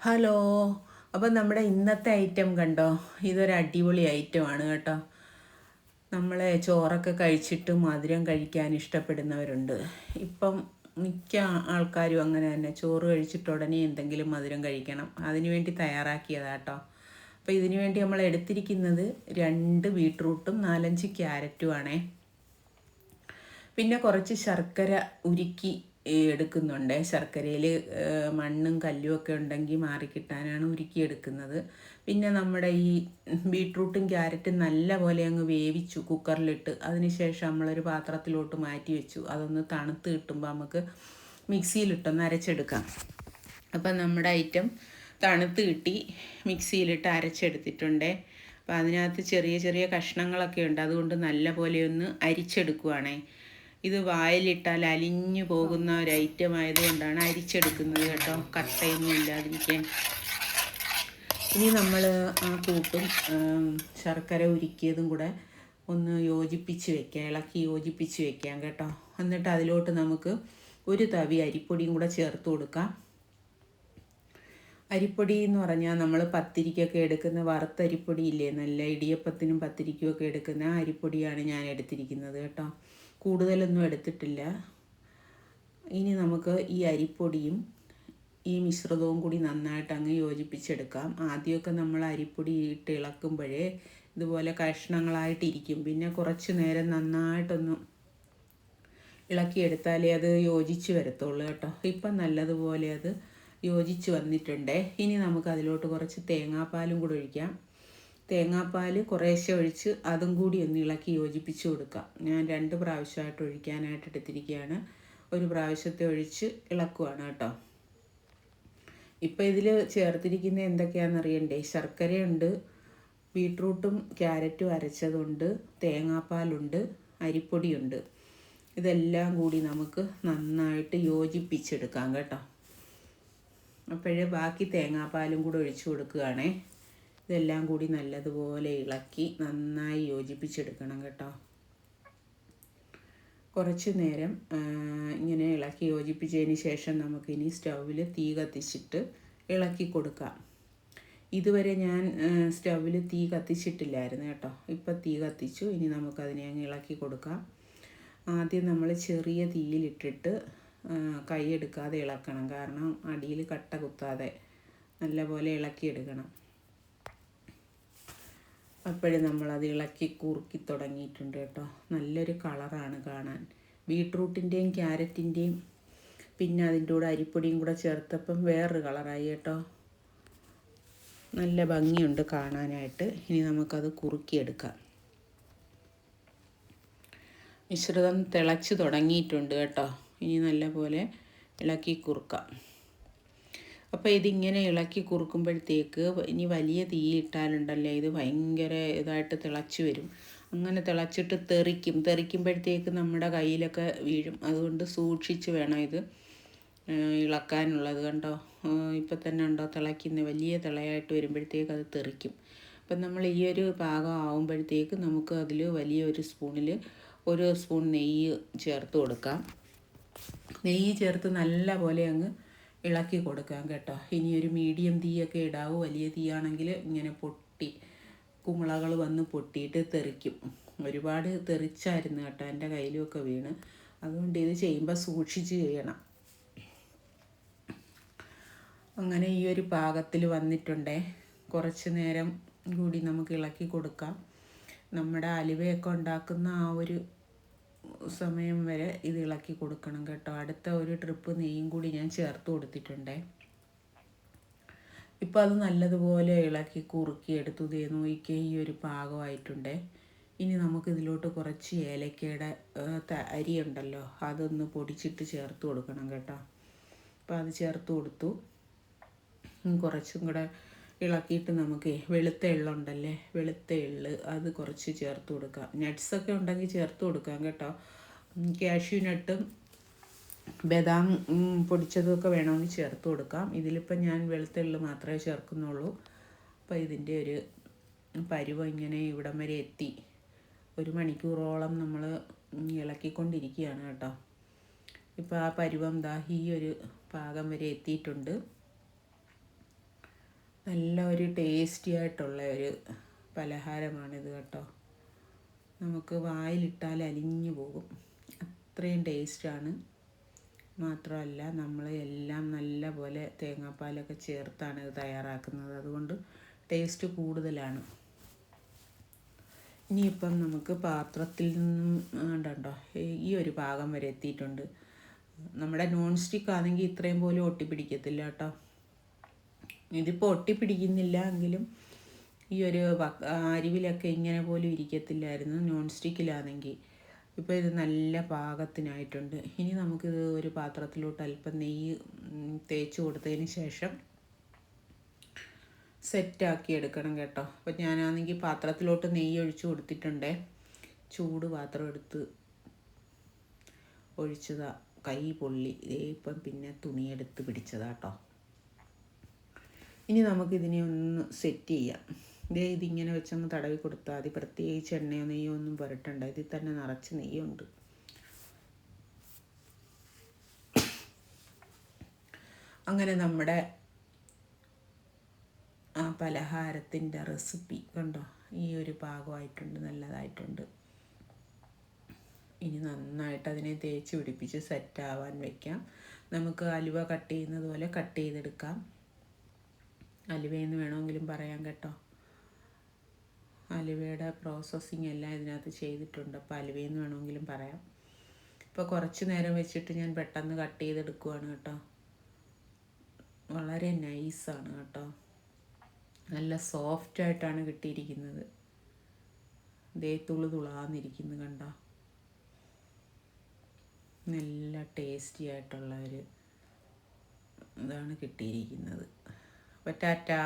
Hello. അപ്പം നമ്മുടെ ഇന്നത്തെ ഐറ്റം കണ്ടോ? ഇതൊരു അടിപൊളി ഐറ്റം ആണ് കേട്ടോ. നമ്മൾ ചോറൊക്കെ കഴിച്ചിട്ട് മധുരം കഴിക്കാൻ ഇഷ്ടപ്പെടുന്നവരുണ്ട്. ഇപ്പം മിക്ക ആൾക്കാരും അങ്ങനെ തന്നെ. ചോറ് കഴിച്ചിട്ട് ഉടനെ എന്തെങ്കിലും മധുരം കഴിക്കണം. അതിനുവേണ്ടി തയ്യാറാക്കിയതാ കേട്ടോ. അപ്പോൾ ഇതിനു വേണ്ടി നമ്മൾ എടുത്തിരിക്കുന്നത് രണ്ട് ബീട്രൂട്ടും നാലഞ്ച് ക്യാരറ്റുമാണേ പിന്നെ കുറച്ച് ശർക്കര ഉരുക്കി എടുക്കുന്നുണ്ട്. ശർക്കരയിൽ മണ്ണും കല്ലും ഒക്കെ ഉണ്ടെങ്കിൽ മാറിക്കിട്ടാനാണ് ഉരുക്കിയെടുക്കുന്നത്. പിന്നെ നമ്മുടെ ഈ ബീട്രൂട്ടും ക്യാരറ്റും നല്ല പോലെ അങ്ങ് വേവിച്ചു കുക്കറിലിട്ട്. അതിനുശേഷം നമ്മളൊരു പാത്രത്തിലോട്ട് മാറ്റി വെച്ചു. അതൊന്ന് തണുത്ത് കിട്ടുമ്പോൾ നമുക്ക് മിക്സിയിലിട്ടൊന്ന് അരച്ചെടുക്കാം. അപ്പം നമ്മുടെ ഐറ്റം തണുത്ത് കിട്ടി. മിക്സിയിലിട്ട് അരച്ചെടുത്തിട്ടുണ്ട്. അപ്പോൾ അതിനകത്ത് ചെറിയ ചെറിയ കഷ്ണങ്ങളൊക്കെ ഉണ്ട്. അതുകൊണ്ട് നല്ല പോലെ ഒന്ന് അരിച്ചെടുക്കുവാണേ. ഇത് വായിലിട്ടാൽ അലിഞ്ഞു പോകുന്ന ഒരു ഐറ്റം ആയതുകൊണ്ടാണ് അരിച്ചെടുക്കുന്നത് കേട്ടോ. കട്ടയൊന്നും ഇല്ലാതിരിക്കാൻ. ഇനി നമ്മൾ ആ കൂട്ടും ശർക്കര ഉരുക്കിയതും കൂടെ ഒന്ന് യോജിപ്പിച്ച് വെക്കാം. ഇളക്കി യോജിപ്പിച്ച് വെക്കാം കേട്ടോ. എന്നിട്ട് അതിലോട്ട് നമുക്ക് ഒരു തവി അരിപ്പൊടിയും കൂടെ ചേർത്ത് കൊടുക്കാം. അരിപ്പൊടി എന്ന് പറഞ്ഞാൽ നമ്മൾ പത്തിരിക്കൊക്കെ എടുക്കുന്ന വറുത്ത അരിപ്പൊടി ഇല്ലേ? നല്ല ഇടിയപ്പത്തിനും പത്തിരിക്കും ഒക്കെ എടുക്കുന്ന ആ അരിപ്പൊടിയാണ് ഞാൻ എടുത്തിരിക്കുന്നത് കേട്ടോ. കൂടുതലൊന്നും എടുത്തിട്ടില്ല. ഇനി നമുക്ക് ഈ അരിപ്പൊടിയും ഈ മിശ്രിതവും കൂടി നന്നായിട്ട് അങ്ങ് യോജിപ്പിച്ചെടുക്കാം. ആദ്യമൊക്കെ നമ്മൾ അരിപ്പൊടി ഇട്ട് ഇളക്കുമ്പോഴേ ഇതുപോലെ കഷ്ണങ്ങളായിട്ടിരിക്കും പിന്നെ കുറച്ച് നേരം നന്നായിട്ടൊന്ന് ഇളക്കിയെടുത്താലേ അത് യോജിച്ച് വരത്തുള്ളൂ കേട്ടോ. ഇപ്പം നല്ലതുപോലെ അത് യോജിച്ച് വന്നിട്ടുണ്ട്. ഇനി നമുക്ക് അതിലോട്ട് കുറച്ച് തേങ്ങാപ്പാലും കൂടെ ഒഴിക്കാം. തേങ്ങാപ്പാൽ കുറേശ്ശെ ഒഴിച്ച് അതും കൂടി ഒന്ന് ഇളക്കി യോജിപ്പിച്ച് കൊടുക്കുക ഞാൻ രണ്ട് പ്രാവശ്യമായിട്ട് ഒഴിക്കാനായിട്ട് എടുത്തിരിക്കുകയാണ്. ഒരു പ്രാവശ്യത്തെ ഒഴിച്ച് ഇളക്കുവാണ് കേട്ടോ. ഇപ്പം ഇതിൽ ചേർത്തിരിക്കുന്ന എന്തൊക്കെയാണെന്ന് അറിയണ്ടേ ശർക്കരയുണ്ട് ബീട്രൂട്ടും ക്യാരറ്റും അരച്ചതുണ്ട് തേങ്ങാപ്പാലുണ്ട് അരിപ്പൊടിയുണ്ട്. ഇതെല്ലാം കൂടി നമുക്ക് നന്നായിട്ട് യോജിപ്പിച്ചെടുക്കാം കേട്ടോ. അപ്പോഴേ ബാക്കി തേങ്ങാപ്പാലും കൂടെ ഒഴിച്ചു കൊടുക്കുകയാണേ. ഇതെല്ലാം കൂടി നല്ലതുപോലെ ഇളക്കി നന്നായി യോജിപ്പിച്ചെടുക്കണം കേട്ടോ. കുറച്ച് നേരം ഇങ്ങനെ ഇളക്കി യോജിപ്പിച്ചതിന് ശേഷം നമുക്കിനി സ്റ്റൗവിൽ തീ കത്തിച്ചിട്ട് ഇളക്കി കൊടുക്കാം. ഇതുവരെ ഞാൻ സ്റ്റൗവിൽ തീ കത്തിച്ചിട്ടില്ലായിരുന്നു കേട്ടോ. ഇപ്പം തീ കത്തിച്ചു ഇനി നമുക്കതിനെ അങ്ങ് ഇളക്കി കൊടുക്കാം. ആദ്യം നമ്മൾ ചെറിയ തീയിലിട്ടിട്ട് കൈ എടുക്കാതെ ഇളക്കണം. കാരണം അടിയിൽ കട്ട കുത്താതെ നല്ലപോലെ ഇളക്കിയെടുക്കണം. അപ്പോഴും നമ്മളത് ഇളക്കി കുറുക്കി തുടങ്ങിയിട്ടുണ്ട് കേട്ടോ. നല്ലൊരു കളറാണ് കാണാൻ. ബീട്രൂട്ടിന്റെയും ക്യാരറ്റിന്റെയും പിന്നെ അതിന്റെ കൂടെ അരിപ്പൊടിയും കൂടെ ചേർത്തപ്പം വേറൊരു കളറായി കേട്ടോ. നല്ല ഭംഗിയുണ്ട് കാണാനായിട്ട്. ഇനി നമുക്കത് കുറുക്കിയെടുക്കാം. മിശ്രിതം തിളച്ച് തുടങ്ങിയിട്ടുണ്ട് കേട്ടോ. ഇനി നല്ല പോലെ ഇളക്കി കുറുക്കാം. അപ്പോൾ ഇതിങ്ങനെ ഇളക്കി കുറുക്കുമ്പോഴത്തേക്ക് ഇനി വലിയ തീ ഇട്ടാലുണ്ടല്ലോ? ഇത് ഭയങ്കര ഇതായിട്ട് തിളച്ച് വരും. അങ്ങനെ തിളച്ചിട്ട് തെറിക്കും. തെറിക്കുമ്പോഴത്തേക്ക് നമ്മുടെ കയ്യിലൊക്കെ വീഴും. അതുകൊണ്ട് സൂക്ഷിച്ച് വേണം ഇത് ഇളക്കാനുള്ളത് കണ്ടോ? ഇപ്പം തന്നെ ഉണ്ടോ? തിളയ്ക്കുന്ന വലിയ തിളയായിട്ട് വരുമ്പോഴത്തേക്ക് അത് തെറിക്കും. അപ്പം നമ്മൾ ഈ ഒരു പാകം ആവുമ്പോഴത്തേക്ക് നമുക്ക് അതിൽ വലിയൊരു സ്പൂണിൽ ഒരു സ്പൂൺ നെയ്യ് ചേർത്ത് കൊടുക്കാം. നെയ്യ് ചേർത്ത് നല്ല പോലെ അങ്ങ് ഇളക്കി കൊടുക്കാം കേട്ടോ. ഇനി ഒരു മീഡിയം തീയൊക്കെ ഇടാവൂ. വലിയ തീയാണെങ്കിൽ ഇങ്ങനെ പൊട്ടി കുമിളകൾ വന്ന് പൊട്ടിയിട്ട് തെറിക്കും. ഒരുപാട് തെറിച്ചായിരുന്നു കേട്ടോ എന്റെ കയ്യിലുമൊക്കെ വീണ്. അതുകൊണ്ട് ഇത് ചെയ്യുമ്പോൾ സൂക്ഷിച്ച് ചെയ്യണം. അങ്ങനെ ഈ ഒരു പാകത്തിൽ വന്നിട്ടുണ്ടേ. കുറച്ച് നേരം കൂടി നമുക്ക് ഇളക്കി കൊടുക്കാം. നമ്മുടെ അലുവയൊക്കെ ഉണ്ടാക്കുന്ന ആ ഒരു സമയം വരെ ഇത് ഇളക്കി കൊടുക്കണം കേട്ടോ. അടുത്ത ഒരു ട്രിപ്പ് നെയ്യും കൂടി ഞാൻ ചേർത്ത് കൊടുത്തിട്ടുണ്ടേ. ഇപ്പോൾ അത് നല്ലതുപോലെ ഇളക്കി കുറുക്കി എടുത്തു. ദേ നോയിക്കേ ഈ ഒരു പാകമായിട്ടുണ്ടേ. ഇനി നമുക്ക് ഇതിലോട്ട് കുറച്ച് ഏലക്കയുടെ അരിയുണ്ടല്ലോ അതൊന്ന് പൊടിച്ചിട്ട് ചേർത്ത് കൊടുക്കണം കേട്ടോ. അപ്പോൾ അത് ചേർത്ത് കൊടുത്തു. കുറച്ചും കൂടെ ഇളക്കിയിട്ട് നമുക്ക് വെളുത്ത എള്ളുണ്ടല്ലേ? വെളുത്ത എള്ള് അത് കുറച്ച് ചേർത്ത് കൊടുക്കാം. നട്ട്സൊക്കെ ഉണ്ടെങ്കിൽ ചേർത്ത് കൊടുക്കാം കേട്ടോ. കാഷ്യൂ നട്ടും ബദാം പൊടിച്ചതുമൊക്കെ വേണമെങ്കിൽ ചേർത്ത് കൊടുക്കാം. ഇതിലിപ്പോൾ ഞാൻ വെളുത്ത എള്ള് മാത്രമേ ചേർക്കുന്നുള്ളൂ. അപ്പോൾ ഇതിന്റെ ഒരു പരുവം ഇങ്ങനെ ഇവിടം വരെ എത്തി. ഒരു മണിക്കൂറോളം നമ്മൾ ഇളക്കിക്കൊണ്ടിരിക്കുകയാണ് കേട്ടോ. ഇപ്പോൾ ആ പരുവം ദാ ഈ ഒരു പാകം വരെ എത്തിയിട്ടുണ്ട്. നല്ല ഒരു ടേസ്റ്റി ആയിട്ടുള്ള ഒരു പലഹാരമാണിത് കേട്ടോ. നമുക്ക് വായിലിട്ടാൽ അലിഞ്ഞു പോകും. അത്രയും ടേസ്റ്റാണ് മാത്രമല്ല നമ്മൾ എല്ലാം നല്ല പോലെ തേങ്ങാപ്പാലൊക്കെ ചേർത്താണ് ഇത് തയ്യാറാക്കുന്നത്. അതുകൊണ്ട് ടേസ്റ്റ് കൂടുതലാണ്. ഇനിയിപ്പം നമുക്ക് പാത്രത്തിൽ നിന്നും ഉണ്ടോ ഈ ഒരു ഭാഗം വരെ എത്തിയിട്ടുണ്ട്. നമ്മുടെ നോൺ സ്റ്റിക്ക് ആണെങ്കിൽ ഇത്രയും പോലും ഒട്ടിപ്പിടിക്കത്തില്ല കേട്ടോ. ഇതിപ്പോൾ ഒട്ടിപ്പിടിക്കുന്നില്ല എങ്കിലും ഈ ഒരു അരിവിലൊക്കെ ഇങ്ങനെ പോലും ഇരിക്കത്തില്ലായിരുന്നു. നോൺ സ്റ്റിക്കിലാണെങ്കിൽ ഇപ്പോൾ ഇത് നല്ല പാകത്തിനായിട്ടുണ്ട്. ഇനി നമുക്കിത് ഒരു പാത്രത്തിലോട്ട് അല്പം നെയ്യ് തേച്ച് കൊടുത്തതിന് ശേഷം സെറ്റാക്കി എടുക്കണം കേട്ടോ. അപ്പോൾ ഞാനാണെങ്കിൽ പാത്രത്തിലോട്ട് നെയ്യ് ഒഴിച്ചു കൊടുത്തിട്ടുണ്ടേ. ചൂട് പാത്രം എടുത്ത് ഒഴിച്ചതാ. കൈ പൊള്ളി. ഇപ്പം പിന്നെ തുണിയെടുത്ത് പിടിച്ചതാട്ടോ ഇനി നമുക്ക് ഇതിനെ ഒന്ന് സെറ്റ് ചെയ്യാം. ദേ ഇതിങ്ങനെ വെച്ചൊന്ന് തടവി കൊടുത്താൽ മതി. പ്രത്യേകിച്ച് എണ്ണയോ നെയ്യോ ഒന്നും പുരട്ടണ്ട. ഇതിൽ തന്നെ നിറച്ച് നെയ്യുണ്ട്. അങ്ങനെ നമ്മുടെ ആ പലഹാരത്തിന്റെ റെസിപ്പി കണ്ടോ? ഈ ഒരു പാകമായിട്ടുണ്ട് നല്ലതായിട്ടുണ്ട്. ഇനി നന്നായിട്ട് അതിനെ തേച്ച് പിടിപ്പിച്ച് സെറ്റാവാൻ വെക്കാം. നമുക്ക് അലുവ കട്ട് ചെയ്യുന്നത് പോലെ കട്ട് ചെയ്തെടുക്കാം. അലുവയെന്ന് വേണമെങ്കിലും പറയാം കേട്ടോ. അലുവയുടെ പ്രോസസ്സിങ് എല്ലാം ഇതിനകത്ത് ചെയ്തിട്ടുണ്ട്. അപ്പോൾ അലുവയെന്ന് വേണമെങ്കിലും പറയാം. ഇപ്പോൾ കുറച്ച് നേരം വെച്ചിട്ട് ഞാൻ പെട്ടെന്ന് കട്ട് ചെയ്തെടുക്കുവാണ് കേട്ടോ. വളരെ നൈസാണ് കേട്ടോ. നല്ല സോഫ്റ്റ് ആയിട്ടാണ് കിട്ടിയിരിക്കുന്നത്. ദേ തുളു തുളാന്നിരിക്കുന്നു കണ്ടോ. നല്ല ടേസ്റ്റി ആയിട്ടുള്ള ഒരു ഇതാണ് കിട്ടിയിരിക്കുന്നത്. അപ്പോൾ ടാറ്റാ